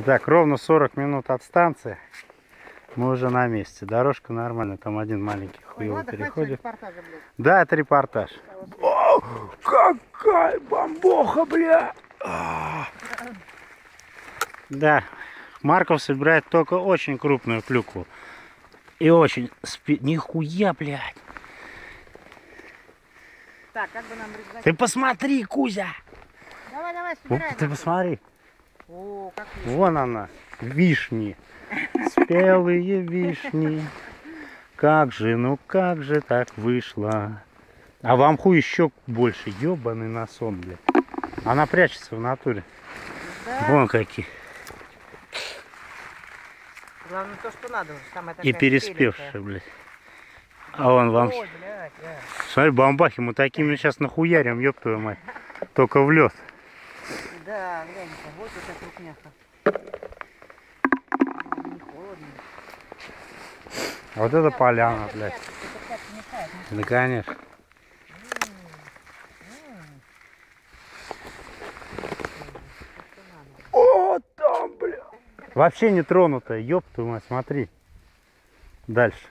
Итак, ровно 40 минут от станции. Мы уже на месте. Дорожка нормальная, там один маленький хуёвый переходит. Да, это репортаж. О, какая бомбоха, бля! А. Да, Марков собирает только очень крупную клюкву. И очень... Спи... Нихуя, блядь! Так, как бы нам рюкзак... Ты посмотри, Кузя! Давай, давай, собирай. ты посмотри. О, как Вон она, вишни. Спелые вишни. Как же, ну как же так вышло? А в амху еще больше. Ебаный насон, блядь. Она прячется в натуре. Да. Вон какие. Главное то, что надо. уже, Самая И такая спеленькая. блядь. А вон вам. Ой, блядь, да. Смотри, бомбахи, мы такими сейчас нахуярим, ёб твою мать. Только в лед. Да, глянь-ка, вот эта крупняха. Не холодно. Вот это поляна, блядь. Да, конечно. О, там, бля. Вообще не тронутая, ёб твою мать, смотри. Дальше.